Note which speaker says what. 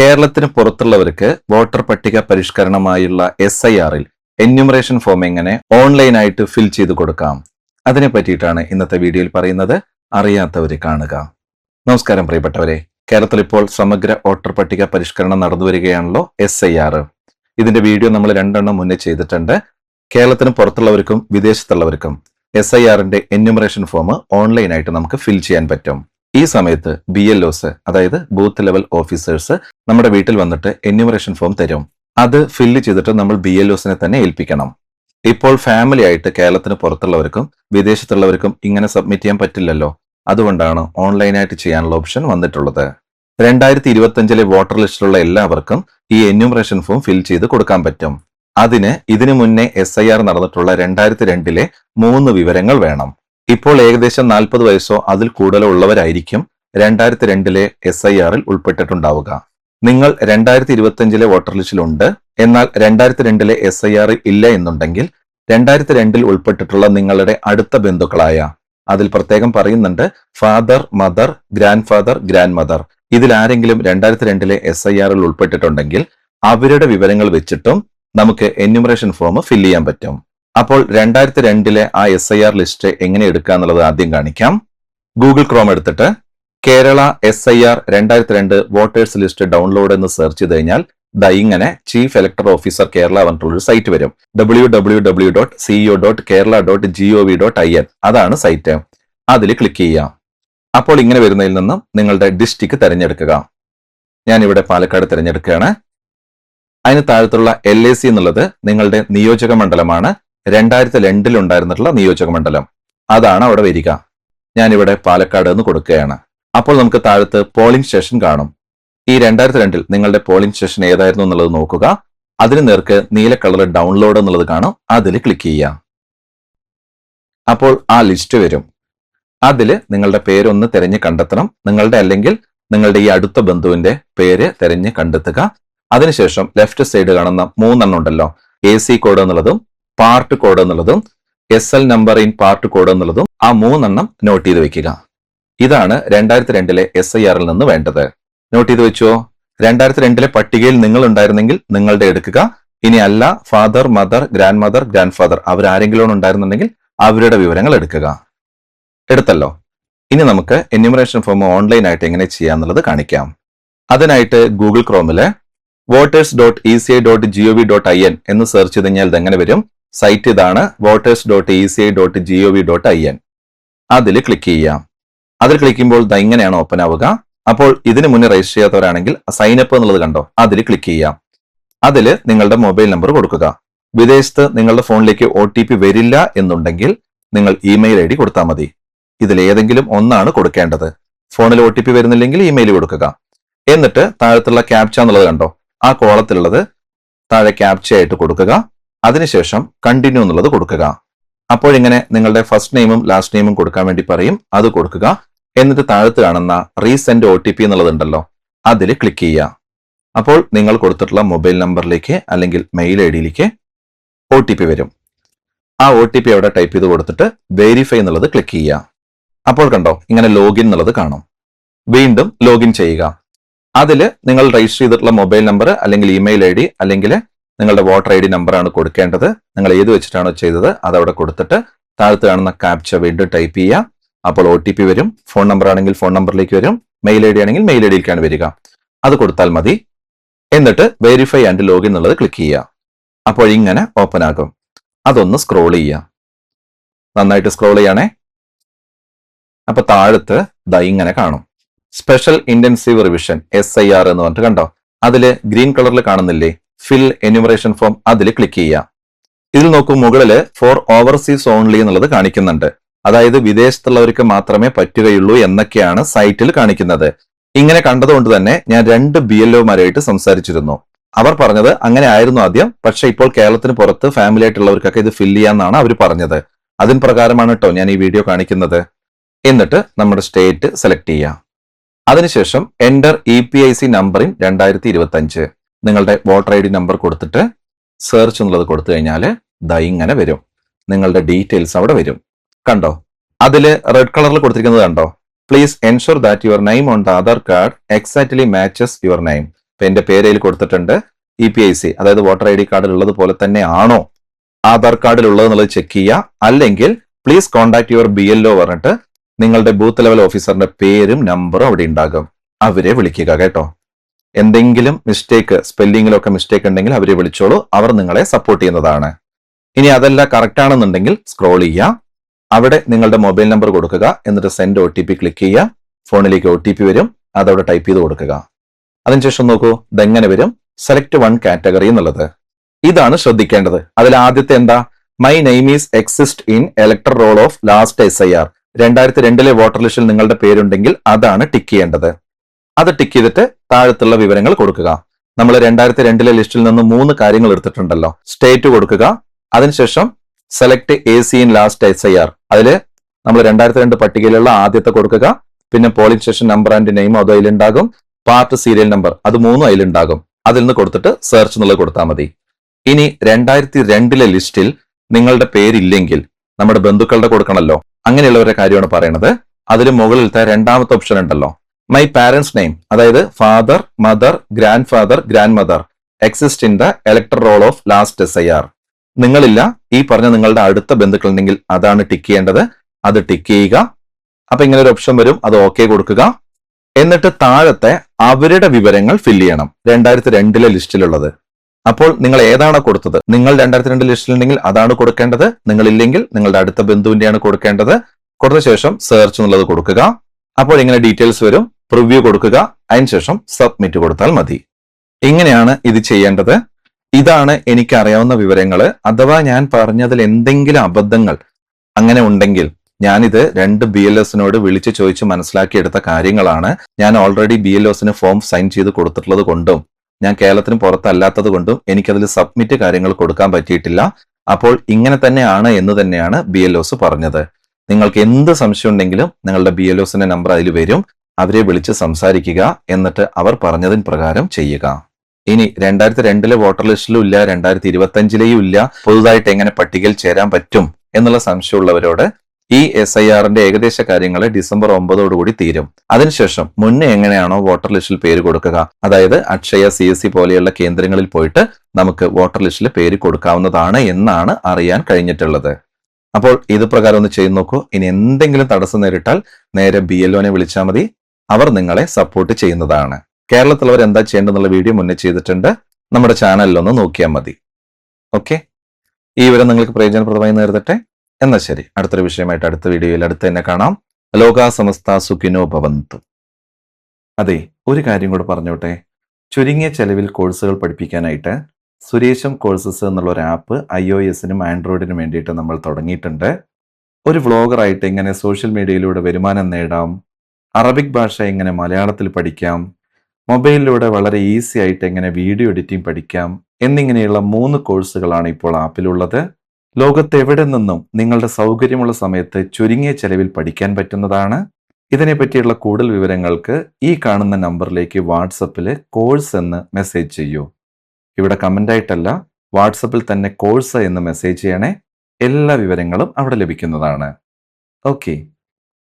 Speaker 1: കേരളത്തിന് പുറത്തുള്ളവർക്ക് വോട്ടർ പട്ടിക പരിഷ്കരണമായുള്ള എസ് ഐ ആറിൽ എന്യൂമറേഷൻ ഫോം എങ്ങനെ ഓൺലൈനായിട്ട് ഫിൽ ചെയ്ത് കൊടുക്കാം? അതിനെ പറ്റിയിട്ടാണ് ഇന്നത്തെ വീഡിയോയിൽ പറയുന്നത്. അറിയാത്തവരെ കാണുക. നമസ്കാരം പ്രിയപ്പെട്ടവരെ. കേരളത്തിൽ ഇപ്പോൾ സമഗ്ര വോട്ടർ പട്ടിക പരിഷ്കരണം നടന്നു വരികയാണല്ലോ എസ് ഐ ആർ ഇതിന്റെ വീഡിയോ നമ്മൾ രണ്ടെണ്ണം മുന്നേ ചെയ്തിട്ടുണ്ട്. കേരളത്തിന് പുറത്തുള്ളവർക്കും വിദേശത്തുള്ളവർക്കും എസ് ഐ ആറിന്റെ എന്യൂമറേഷൻ ഫോം ഓൺലൈനായിട്ട് നമുക്ക് ഫിൽ ചെയ്യാൻ പറ്റും. ഈ സമയത്ത് ബി എൽ ഒസ് അതായത് ബൂത്ത് ലെവൽ ഓഫീസേഴ്സ് നമ്മുടെ വീട്ടിൽ വന്നിട്ട് എന്യൂമറേഷൻ ഫോം തരും. അത് ഫില്ല് ചെയ്തിട്ട് നമ്മൾ ബി എൽ ഒസിനെ തന്നെ ഏൽപ്പിക്കണം. ഇപ്പോൾ ഫാമിലി ആയിട്ട് കേരളത്തിന് പുറത്തുള്ളവർക്കും വിദേശത്തുള്ളവർക്കും ഇങ്ങനെ സബ്മിറ്റ് ചെയ്യാൻ പറ്റില്ലല്ലോ. അതുകൊണ്ടാണ് ഓൺലൈനായിട്ട് ചെയ്യാനുള്ള ഓപ്ഷൻ വന്നിട്ടുള്ളത്. രണ്ടായിരത്തി ഇരുപത്തഞ്ചിലെ വോട്ടർ ലിസ്റ്റിലുള്ള എല്ലാവർക്കും ഈ എന്യൂമറേഷൻ ഫോം ഫിൽ ചെയ്ത് കൊടുക്കാൻ പറ്റും. അതിന് ഇതിനു മുന്നേ എസ് ഐ ആർ നടന്നിട്ടുള്ള രണ്ടായിരത്തി രണ്ടിലെ മൂന്ന് വിവരങ്ങൾ വേണം. ഇപ്പോൾ ഏകദേശം നാൽപ്പത് വയസ്സോ അതിൽ കൂടുതലോ ഉള്ളവരായിരിക്കും രണ്ടായിരത്തി രണ്ടിലെ എസ് ഐ ആറിൽ ഉൾപ്പെട്ടിട്ടുണ്ടാവുക. നിങ്ങൾ രണ്ടായിരത്തി ഇരുപത്തിയഞ്ചിലെ വോട്ടർ ലിസ്റ്റിലുണ്ട്. എന്നാൽ രണ്ടായിരത്തി രണ്ടിലെ എസ് ഐ ആറിൽ ഇല്ല എന്നുണ്ടെങ്കിൽ രണ്ടായിരത്തി രണ്ടിൽ ഉൾപ്പെട്ടിട്ടുള്ള നിങ്ങളുടെ അടുത്ത ബന്ധുക്കളായ അതിൽ പ്രത്യേകം പറയുന്നുണ്ട് father mother grand father grand mother ഇതിൽ ആരെങ്കിലും രണ്ടായിരത്തി രണ്ടിലെ എസ് ഐ ആറിൽ ഉൾപ്പെട്ടിട്ടുണ്ടെങ്കിൽ അവരുടെ വിവരങ്ങൾ വെച്ചിട്ടും നമുക്ക് എന്യൂമറേഷൻ ഫോം ഫില്ല് ചെയ്യാൻ പറ്റും. അപ്പോൾ രണ്ടായിരത്തി രണ്ടിലെ ആ എസ് ഐ ആർ ലിസ്റ്റ് എങ്ങനെ എടുക്കുക എന്നുള്ളത് ആദ്യം കാണിക്കാം. ഗൂഗിൾ ക്രോം എടുത്തിട്ട് കേരള എസ് ഐ ആർ രണ്ടായിരത്തി രണ്ട് വോട്ടേഴ്സ് ലിസ്റ്റ് ഡൗൺലോഡ് എന്ന് സെർച്ച് ചെയ്ത് കഴിഞ്ഞാൽ ദാ ഇങ്ങനെ ചീഫ് ഇലക്ടർ ഓഫീസർ കേരള പറഞ്ഞിട്ടുള്ളൊരു സൈറ്റ് വരും. W W W dot CEO dot Kerala dot G O V dot I N അതാണ് സൈറ്റ് അതിൽ ക്ലിക്ക് ചെയ്യാം അപ്പോൾ ഇങ്ങനെ വരുന്നതിൽ നിന്നും നിങ്ങളുടെ ഡിസ്ട്രിക്ട് തിരഞ്ഞെടുക്കുക. ഞാൻ ഇവിടെ പാലക്കാട് തിരഞ്ഞെടുക്കുകയാണ്. അതിന് താഴത്തുള്ള എൽ എ സി എന്നുള്ളത് നിങ്ങളുടെ നിയോജക മണ്ഡലമാണ്. രണ്ടായിരത്തി രണ്ടിൽ ഉണ്ടായിരുന്നിട്ടുള്ള നിയോജക മണ്ഡലം. അതാണ് അവിടെ വരിക. ഞാനിവിടെ പാലക്കാട് എന്ന് കൊടുക്കുകയാണ്. അപ്പോൾ നമുക്ക് താഴത്ത് പോളിംഗ് സ്റ്റേഷൻ കാണും. ഈ രണ്ടായിരത്തി രണ്ടിൽ നിങ്ങളുടെ പോളിംഗ് സ്റ്റേഷൻ ഏതായിരുന്നു എന്നുള്ളത് നോക്കുക. അതിന് നേർക്ക് നീല കളർ ഡൗൺലോഡ് എന്നുള്ളത് കാണും. അതിൽ ക്ലിക്ക് ചെയ്യാം അപ്പോൾ ആ ലിസ്റ്റ് വരും. അതിൽ നിങ്ങളുടെ പേരൊന്ന് തിരഞ്ഞ് കണ്ടെത്തണം. നിങ്ങളുടെ അല്ലെങ്കിൽ നിങ്ങളുടെ ഈ അടുത്ത ബന്ധുവിന്റെ പേര് തിരഞ്ഞ് കണ്ടെത്തുക. അതിനുശേഷം ലെഫ്റ്റ് സൈഡ് കാണുന്ന മൂന്നെണ്ണം ഉണ്ടല്ലോ. എ സി കോഡ് എന്നുള്ളതും പാർട്ട് കോഡ് എന്നുള്ളതും S L number in part code എന്നുള്ളതും ആ മൂന്നെണ്ണം നോട്ട് ചെയ്ത് വെക്കുക. ഇതാണ് രണ്ടായിരത്തി രണ്ടിലെ എസ് ഐ ആറിൽ നിന്ന് വേണ്ടത്. നോട്ട് ചെയ്ത് വെച്ചോ. രണ്ടായിരത്തി രണ്ടിലെ പട്ടികയിൽ നിങ്ങൾ ഉണ്ടായിരുന്നെങ്കിൽ നിങ്ങളുടെ എടുക്കുക. ഇനി അല്ല father mother grandmother grand father അവരാരെങ്കിലും ഉണ്ടായിരുന്നുണ്ടെങ്കിൽ അവരുടെ വിവരങ്ങൾ എടുക്കുക. എടുത്തല്ലോ. ഇനി നമുക്ക് എന്യൂമറേഷൻ ഫോം ഓൺലൈൻ ആയിട്ട് എങ്ങനെ ചെയ്യാന്നുള്ളത് കാണിക്കാം. അതിനായിട്ട് Google ക്രോമിൽ voters dot E C I dot G O V dot I N എന്ന് സെർച്ച് ചെയ്ത് കഴിഞ്ഞാൽ ഇതെങ്ങനെ വരും? സൈറ്റ് ഇതാണ് voters dot E C I dot G O V dot I N അതിൽ ക്ലിക്ക് ചെയ്യാം. അതിൽ ക്ലിക്കുമ്പോൾ ഇത് ഇങ്ങനെയാണ് ഓപ്പൺ ആവുക. അപ്പോൾ ഇതിന് മുന്നേ രജിസ്റ്റർ ചെയ്യാത്തവരാണെങ്കിൽ സൈൻ അപ്പ് എന്നുള്ളത് കണ്ടോ? അതിൽ ക്ലിക്ക് ചെയ്യാം. അതിൽ നിങ്ങളുടെ മൊബൈൽ നമ്പർ കൊടുക്കുക. വിദേശത്ത് നിങ്ങളുടെ ഫോണിലേക്ക് ഒ ടി പി വരില്ല എന്നുണ്ടെങ്കിൽ നിങ്ങൾ ഇമെയിൽ ഐ ഡി കൊടുത്താൽ മതി. ഇതിൽ ഏതെങ്കിലും ഒന്നാണ് കൊടുക്കേണ്ടത്. ഫോണിൽ ഒ ടി പി വരുന്നില്ലെങ്കിൽ ഇമെയിൽ കൊടുക്കുക. എന്നിട്ട് താഴത്തുള്ള ക്യാപ്ച എന്നുള്ളത് കണ്ടോ? ആ കോളത്തിലുള്ളത് താഴെ ക്യാപ്ച ആയിട്ട് കൊടുക്കുക. അതിനുശേഷം കണ്ടിന്യൂ എന്നുള്ളത് കൊടുക്കുക. അപ്പോഴിങ്ങനെ നിങ്ങളുടെ ഫസ്റ്റ് നെയിമും ലാസ്റ്റ് നെയിമും കൊടുക്കാൻ വേണ്ടി പറയും. അത് കൊടുക്കുക. എന്നിട്ട് താഴത്ത് കാണുന്ന റീസെന്റ് ഒ ടി പി എന്നുള്ളതുണ്ടല്ലോ അതിൽ ക്ലിക്ക് ചെയ്യുക. അപ്പോൾ നിങ്ങൾ കൊടുത്തിട്ടുള്ള മൊബൈൽ നമ്പറിലേക്ക് അല്ലെങ്കിൽ മെയിൽ ഐ ഡിയിലേക്ക് ഒ ടി പി വരും. ആ ഒ ടി പി അവിടെ ടൈപ്പ് ചെയ്ത് കൊടുത്തിട്ട് വെരിഫൈ എന്നുള്ളത് ക്ലിക്ക് ചെയ്യുക. അപ്പോൾ കണ്ടോ ഇങ്ങനെ ലോഗിൻ എന്നുള്ളത് കാണും. വീണ്ടും ലോഗിൻ ചെയ്യുക. അതിൽ നിങ്ങൾ രജിസ്റ്റർ ചെയ്തിട്ടുള്ള മൊബൈൽ നമ്പർ അല്ലെങ്കിൽ ഇമെയിൽ ഐ ഡി അല്ലെങ്കിൽ നിങ്ങളുടെ വോട്ടർ ഐ ഡി നമ്പറാണ് കൊടുക്കേണ്ടത്. നിങ്ങൾ ഏത് വെച്ചിട്ടാണോ ചെയ്തത് അതവിടെ കൊടുത്തിട്ട് താഴത്ത് കാണുന്ന ക്യാപ്ച വീണ്ടും ടൈപ്പ് ചെയ്യുക. അപ്പോൾ ഒ ടി പി വരും. ഫോൺ നമ്പർ ആണെങ്കിൽ ഫോൺ നമ്പറിലേക്ക് വരും. മെയിൽ ഐ ഡി ആണെങ്കിൽ മെയിൽ ഐ ഡിയിലേക്കാണ് വരിക. അത് കൊടുത്താൽ മതി. എന്നിട്ട് വെരിഫൈ ആൻഡ് ലോഗിൻ എന്നുള്ളത് ക്ലിക്ക് ചെയ്യുക. അപ്പോൾ ഇങ്ങനെ ഓപ്പൺ ആകും. അതൊന്ന് സ്ക്രോൾ ചെയ്യുക. നന്നായിട്ട് സ്ക്രോൾ ചെയ്യണേ. അപ്പൊ താഴത്ത് ദ ഇങ്ങനെ കാണും. Special intensive revision S I R എന്ന് പറഞ്ഞിട്ട് കണ്ടോ? അതിൽ ഗ്രീൻ കളറിൽ കാണുന്നില്ലേ? ഫിൽ എന്യൂമറേഷൻ ഫോം അതിൽ ക്ലിക്ക് ചെയ്യുക. ഇതിൽ നോക്കൂ മുകളിൽ ഫോർ ഓവർസീസ് ഓൺലി എന്നുള്ളത് കാണിക്കുന്നുണ്ട്. അതായത് വിദേശത്തുള്ളവർക്ക് മാത്രമേ പറ്റുകയുള്ളൂ എന്നൊക്കെയാണ് സൈറ്റിൽ കാണിക്കുന്നത്. ഇങ്ങനെ കണ്ടതുകൊണ്ട് തന്നെ ഞാൻ രണ്ട് ബി എൽ ഒമാരായിട്ട് സംസാരിച്ചിരുന്നു. അവർ പറഞ്ഞത് അങ്ങനെ ആയിരുന്നു ആദ്യം പക്ഷെ ഇപ്പോൾ കേരളത്തിന് പുറത്ത് ഫാമിലി ആയിട്ടുള്ളവർക്കൊക്കെ ഇത് ഫിൽ ചെയ്യാന്നാണ് അവർ പറഞ്ഞത്. അതിന് പ്രകാരമാണ് കേട്ടോ ഞാൻ ഈ വീഡിയോ കാണിക്കുന്നത്. എന്നിട്ട് നമ്മുടെ സ്റ്റേറ്റ് സെലക്ട് ചെയ്യാം അതിനുശേഷം enter E P I C നമ്പറിൻ രണ്ടായിരത്തി ഇരുപത്തി അഞ്ച് നിങ്ങളുടെ വോട്ടർ ഐ ഡി നമ്പർ കൊടുത്തിട്ട് സെർച്ച് എന്നുള്ളത് കൊടുത്തു കഴിഞ്ഞാൽ ദാ ഇങ്ങനെ വരും. നിങ്ങളുടെ ഡീറ്റെയിൽസ് അവിടെ വരും. കണ്ടോ? അതിൽ റെഡ് കളറിൽ കൊടുത്തിരിക്കുന്നത് കണ്ടോ? Please ensure that your name on the Aadhaar card exactly matches your name ഇപ്പൊ എന്റെ പേരയിൽ കൊടുത്തിട്ടുണ്ട് ഇ പി ഐ സി അതായത് വോട്ടർ ഐ ഡി കാർഡിലുള്ളത് പോലെ തന്നെ ആണോ? ആധാർ കാർഡിൽ ഉള്ളത് എന്നുള്ളത് ചെക്ക് ചെയ്യുക. അല്ലെങ്കിൽ please contact your B L O പറഞ്ഞിട്ട് നിങ്ങളുടെ ബൂത്ത് ലെവൽ ഓഫീസറിന്റെ പേരും നമ്പറും അവിടെ ഉണ്ടാകും. അവരെ വിളിക്കുക കേട്ടോ. എന്തെങ്കിലും മിസ്റ്റേക്ക് സ്പെല്ലിങ്ങിലൊക്കെ മിസ്റ്റേക്ക് ഉണ്ടെങ്കിൽ അവരെ വിളിച്ചോളൂ. അവർ നിങ്ങളെ സപ്പോർട്ട് ചെയ്യുന്നതാണ്. ഇനി അതല്ല കറക്റ്റ് ആണെന്നുണ്ടെങ്കിൽ സ്ക്രോൾ ചെയ്യുക. അവിടെ നിങ്ങളുടെ മൊബൈൽ നമ്പർ കൊടുക്കുക. എന്നിട്ട് send O T P click ചെയ്യുക. ഫോണിലേക്ക് ഒ ടി പി വരും. അതവിടെ ടൈപ്പ് ചെയ്ത് കൊടുക്കുക. അതിനുശേഷം നോക്കൂ ഇതെങ്ങനെ വരും? സെലക്ട് വൺ കാറ്റഗറി എന്നുള്ളത്. ഇതാണ് ശ്രദ്ധിക്കേണ്ടത്. അതിൽ ആദ്യത്തെ എന്താ? My name is exist in elector roll of last S I R രണ്ടായിരത്തി രണ്ടിലെ വോട്ടർ ലിസ്റ്റിൽ നിങ്ങളുടെ പേരുണ്ടെങ്കിൽ അതാണ് ടിക്ക് ചെയ്യേണ്ടത്. അത് ടിക്ക് ചെയ്തിട്ട് താഴത്തുള്ള വിവരങ്ങൾ കൊടുക്കുക. നമ്മൾ രണ്ടായിരത്തി രണ്ടിലെ ലിസ്റ്റിൽ നിന്ന് മൂന്ന് കാര്യങ്ങൾ എടുത്തിട്ടുണ്ടല്ലോ. സ്റ്റേറ്റ് കൊടുക്കുക. അതിനുശേഷം select A C in last S I R അതിൽ നമ്മൾ രണ്ടായിരത്തി രണ്ട് പട്ടികയിലുള്ള ആദ്യത്തെ കൊടുക്കുക. പിന്നെ polling station number and name അത് അതിലുണ്ടാകും. പാർട്ട് സീരിയൽ നമ്പർ അത് മൂന്നും അതിലുണ്ടാകും. അതിൽ നിന്ന് കൊടുത്തിട്ട് സെർച്ച് എന്നുള്ളത് കൊടുത്താൽ മതി. ഇനി രണ്ടായിരത്തി രണ്ടിലെ ലിസ്റ്റിൽ നിങ്ങളുടെ പേരില്ലെങ്കിൽ നമ്മുടെ ബന്ധുക്കളുടെ കൊടുക്കണമല്ലോ അങ്ങനെയുള്ളവരുടെ കാര്യമാണ് പറയുന്നത് അതിന് മുകളിലത്തെ രണ്ടാമത്തെ ഓപ്ഷൻ ഉണ്ടല്ലോ. മൈ പാരൻസ് നെയിം അതായത് father mother grand father grand mother exist in the elector roll of last S I R നിങ്ങളില്ല ഈ പറഞ്ഞ നിങ്ങളുടെ അടുത്ത ബന്ധുക്കൾ ഉണ്ടെങ്കിൽ അതാണ് ടിക്ക് ചെയ്യേണ്ടത്. അത് ടിക്ക് ചെയ്യുക. അപ്പൊ ഇങ്ങനെ ഒരു ഓപ്ഷൻ വരും. അത് ഓക്കെ കൊടുക്കുക. എന്നിട്ട് താഴത്തെ അവരുടെ വിവരങ്ങൾ ഫില്ല് ചെയ്യണം. രണ്ടായിരത്തി രണ്ടിലെ ലിസ്റ്റിലുള്ളത് അപ്പോൾ നിങ്ങൾ ഏതാണ് കൊടുത്തത്? നിങ്ങൾ രണ്ടായിരത്തി രണ്ട് ലിസ്റ്റിലുണ്ടെങ്കിൽ അതാണ് കൊടുക്കേണ്ടത്. നിങ്ങളില്ലെങ്കിൽ നിങ്ങളുടെ അടുത്ത ബന്ധുവിന്റെയാണ് കൊടുക്കേണ്ടത്. കൊടുത്ത ശേഷം സെർച്ച് എന്നുള്ളത് കൊടുക്കുക. അപ്പോൾ ഇങ്ങനെ ഡീറ്റെയിൽസ് വരും. പ്രിവ്യൂ കൊടുക്കുക. അതിനുശേഷം സബ്മിറ്റ് കൊടുത്താൽ മതി. ഇങ്ങനെയാണ് ഇത് ചെയ്യേണ്ടത്. ഇതാണ് എനിക്ക് അറിയാവുന്ന വിവരങ്ങൾ അഥവാ ഞാൻ പറഞ്ഞതിൽ എന്തെങ്കിലും അബദ്ധങ്ങൾ അങ്ങനെ ഉണ്ടെങ്കിൽ ഞാനിത് രണ്ട് ബി എൽ എസിനോട് വിളിച്ച് ചോദിച്ച് മനസ്സിലാക്കിയെടുത്ത കാര്യങ്ങളാണ്. ഞാൻ ഓൾറെഡി ബി എൽ എസിന് ഫോം സൈൻ ചെയ്ത് കൊടുത്തിട്ടുള്ളത് കൊണ്ടും ഞാൻ കേരളത്തിന് പുറത്തല്ലാത്തത് കൊണ്ടും എനിക്കതിൽ സബ്മിറ്റ് കാര്യങ്ങൾ കൊടുക്കാൻ പറ്റിയിട്ടില്ല. അപ്പോൾ ഇങ്ങനെ തന്നെയാണ് എന്ന് തന്നെയാണ് ബി എൽ ഒസ് പറഞ്ഞത്. നിങ്ങൾക്ക് എന്ത് സംശയം ഉണ്ടെങ്കിലും നിങ്ങളുടെ ബി എൽ ഒസിന്റെ നമ്പർ അതിൽ വരും. അവരെ വിളിച്ച് സംസാരിക്കുക. എന്നിട്ട് അവർ പറഞ്ഞതിന് പ്രകാരം ചെയ്യുക. ഇനി രണ്ടായിരത്തി രണ്ടിലെ വോട്ടർ ലിസ്റ്റിലും ഇല്ല. രണ്ടായിരത്തി ഇരുപത്തി അഞ്ചിലെയും ഇല്ല. പുതുതായിട്ട് എങ്ങനെ പട്ടികയിൽ ചേരാൻ പറ്റും എന്നുള്ള സംശയമുള്ളവരോട് ഈ എസ് ഐ ആറിന്റെ ഏകദേശ കാര്യങ്ങൾ ഡിസംബർ ഒമ്പതോടുകൂടി തീരും. അതിനുശേഷം മുന്നേ എങ്ങനെയാണോ വോട്ടർ ലിസ്റ്റിൽ പേര് കൊടുക്കുക? അതായത് അക്ഷയ സി എസ് സി പോലെയുള്ള കേന്ദ്രങ്ങളിൽ പോയിട്ട് നമുക്ക് വോട്ടർ ലിസ്റ്റിൽ പേര് കൊടുക്കാവുന്നതാണ് എന്നാണ് അറിയാൻ കഴിഞ്ഞിട്ടുള്ളത്. അപ്പോൾ ഇത് പ്രകാരം ഒന്ന് ചെയ്തു നോക്കൂ. ഇനി എന്തെങ്കിലും തടസ്സം നേരിട്ടാൽ നേരെ ബി എൽ ഒനെ വിളിച്ചാൽ മതി. അവർ നിങ്ങളെ സപ്പോർട്ട് ചെയ്യുന്നതാണ്. കേരളത്തിലുള്ളവർ എന്താ ചെയ്യേണ്ടതെന്നുള്ള വീഡിയോ മുന്നേ ചെയ്തിട്ടുണ്ട്. നമ്മുടെ ചാനലിൽ ഒന്ന് നോക്കിയാൽ മതി. ഓക്കെ ഈ വിവരം നിങ്ങൾക്ക് പ്രയോജനപ്രദമായി നേരിടട്ടെ. എന്നാ ശരി. അടുത്തൊരു വിഷയമായിട്ട് അടുത്ത വീഡിയോയിൽ അടുത്ത് തന്നെ കാണാം. ലോകാ സമസ്ത സുഖിനോ ഭവന്തു. അതെ ഒരു കാര്യം കൂടെ പറഞ്ഞോട്ടെ. ചുരുങ്ങിയ ചെലവിൽ കോഴ്സുകൾ പഠിപ്പിക്കാനായിട്ട് സുരേഷം കോഴ്സസ് എന്നുള്ള ഒരു ആപ്പ് ഐ ഒ എസിനും ആൻഡ്രോയിഡിനും വേണ്ടിയിട്ട് നമ്മൾ തുടങ്ങിയിട്ടുണ്ട്. ഒരു വ്ളോഗറായിട്ട് എങ്ങനെ സോഷ്യൽ മീഡിയയിലൂടെ വരുമാനം നേടാം അറബിക് ഭാഷ എങ്ങനെ മലയാളത്തിൽ പഠിക്കാം മൊബൈലിലൂടെ വളരെ ഈസി ആയിട്ട് എങ്ങനെ വീഡിയോ എഡിറ്റിംഗ് പഠിക്കാം എന്നിങ്ങനെയുള്ള മൂന്ന് കോഴ്സുകളാണ് ഇപ്പോൾ ആപ്പിലുള്ളത് ലോകത്ത് എവിടെ നിന്നും നിങ്ങളുടെ സൗകര്യമുള്ള സമയത്ത് ചുരുങ്ങിയ ചെലവിൽ പഠിക്കാൻ പറ്റുന്നതാണ്. ഇതിനെപ്പറ്റിയുള്ള കൂടുതൽ വിവരങ്ങൾക്ക് ഈ കാണുന്ന നമ്പറിലേക്ക് വാട്സപ്പിൽ കോഴ്സ് എന്ന് മെസ്സേജ് ചെയ്യൂ. ഇവിടെ കമന്റ് ആയിട്ടല്ല വാട്സപ്പിൽ തന്നെ കോഴ്സ് എന്ന് മെസ്സേജ് ചെയ്യണേ. എല്ലാ വിവരങ്ങളും അവിടെ ലഭിക്കുന്നതാണ്. ഓക്കെ